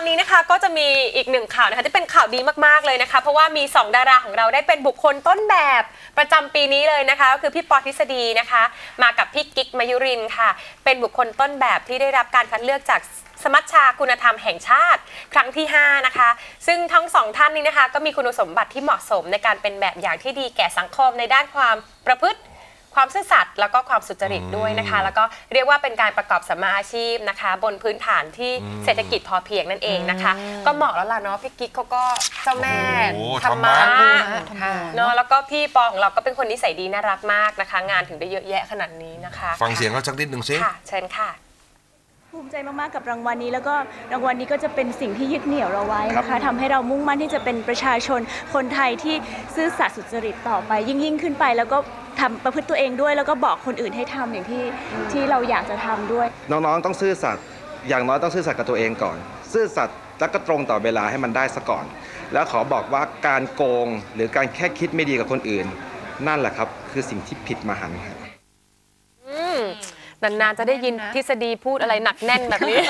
อนนี้นะคะก็จะมีอีกหนึ่งข่าวนะคะที่เป็นข่าวดีมากๆเลยนะคะ เพราะว่ามี 2 ดาราของเราได้เป็นบุคคลต้นแบบประจำปีนี้เลยนะคะก็คือพี่ปอทฤษฎีนะคะ มากับพี่กิ๊กมายุรินค่ะ เป็นบุคคลต้นแบบที่ได้รับการคัดเลือกจากสมัชชาคุณธรรมแห่งชาติครั้งที่ 5 นะคะ ซึ่งทั้งสองท่านนี้นะคะ ก็มีคุณสมบัติที่เหมาะสมในการเป็นแบบอย่างที่ดีแก่สังคมในด้านความประพฤติ ความซื่อสัตย์แล้วก็ความสุจริตด้วยนะคะ แล้วก็เรียกว่าเป็นการประกอบสัมมาอาชีพนะคะ บนพื้นฐานที่เศรษฐกิจพอเพียงนั่นเองนะคะ ก็เหมาะแล้วล่ะเนาะพี่กิ๊กเขาก็เจ้าแม่โอ้โหธรรมะธรรมะค่ะเนาะแล้วก็พี่ปอของเราก็เป็นคนนิสัยดีน่ารักมากนะคะ งานถึงได้เยอะแยะขนาดนี้นะคะ ฟังเสียงเขาสักนิดหนึ่งสิค่ะเชิญค่ะภูมิใจมาก ๆ กับรางวัลนี้แล้วก็รางวัลนี้ก็จะเป็นสิ่งที่ยึดเหนี่ยวเราไว้นะคะทำให้เรามุ่งมั่นที่จะเป็นประชาชนคนไทยที่ซื่อสัตย์สุจริตต่อไปยิ่งยิ่งขึ้นไปแล้วก็ ทำประพฤติตัวเองด้วย แล้วก็บอกคนอื่นให้ทำอย่างที่ที่เราอยากจะทำด้วย น้องๆต้องซื่อสัตย์อย่างน้อยต้องซื่อสัตย์กับตัวเองก่อน ซื่อสัตย์แล้วก็ตรงต่อเวลาให้มันได้ซะก่อน แล้วขอบอกว่าการโกงหรือการแค่คิดไม่ดีกับคนอื่น นั่นแหละครับ คือสิ่งที่ผิดมหันต์ครับอืมนานๆจะได้ยินทฤษฎีพูดอะไรหนักแน่นแบบนี้